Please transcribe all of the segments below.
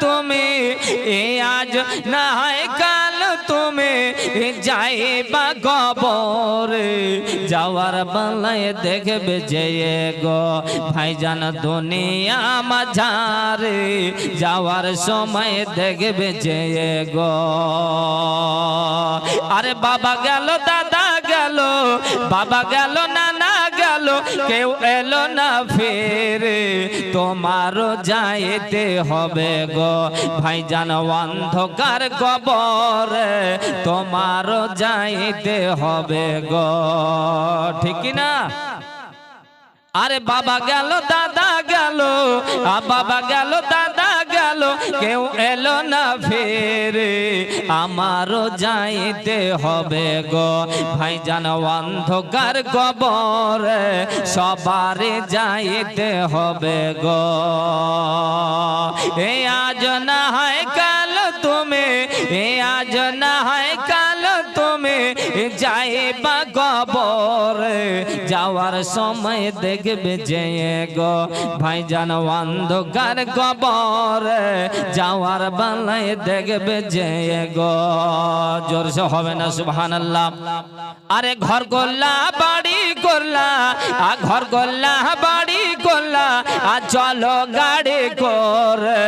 তুমি এ আজ না হয় কাল তুমি যাইবা গবরে যাওয়ার বেলায় দেখবে যে গো ভাইজান দুনিয়া মাঝারে যাওয়ার সময় দেখবে যে গো আরে বাবা গেল দাদা গেল বাবা গেল গেল, কেউ এলো না ফেরে। তোমারও যাইতে হবে গো। ভাইজান অন্ধকার কবর, তোমারও যাইতে হবে গো। ঠিক না? আরে বাবা গেল, দাদা গেল, আ বাবা গেল, দাদা গেল কেউ এলো না ফেরে। আমারও যাইতে হবে গো। ভাইজান অন্ধকার কবর সবারে যাইতে হবে গো। এ আজ না হয় কাল তুমি, এ আজ না হয় তুমি যাইবা গবর, যাওয়ার সময় দেখবে যে গো ভাইজান অন্ধকার গবর, যাওয়ার বেলায় দেখবে যে গো। জোরসে হবে না, সুবহানাল্লাহ। আরে ঘর করলা বাড়ি করলা ঘর করলা বাড়ি করলা আ চলো গাড়ি করে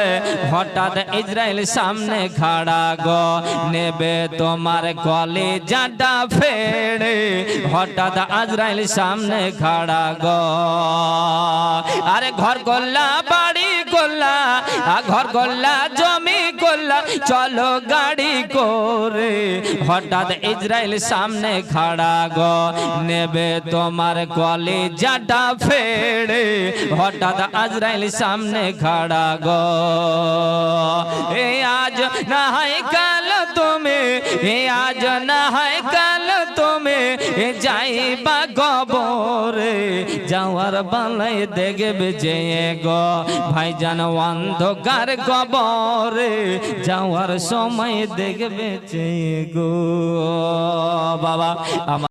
হঠাৎ ইসরায়েল সামনে খাড়া গো, নেবে তোমার কলে জাটা ফেড়ে। হঠাৎ আজরাইল সামনে খাড়া গো। আরে ঘর করলা করলা ঘর করলা জমি করলা চলো গাড়ি করে। হঠাৎ ইসরায়েল সামনে খাড়া গো, নেবে তোমার কলে জাটা ফেড়ে। হঠাৎ আজরাইল সামনে খাড়া গো, এ আজ না হয় কাল তুমি, এ আজ না হয় কাল যাইবা গবরে, যাওয়ার বালাই দেখবে যে গো ভাইজান অন্ধকার গবরে, যাওয়ার সময় দেখবে যে গো। বাবা, আমার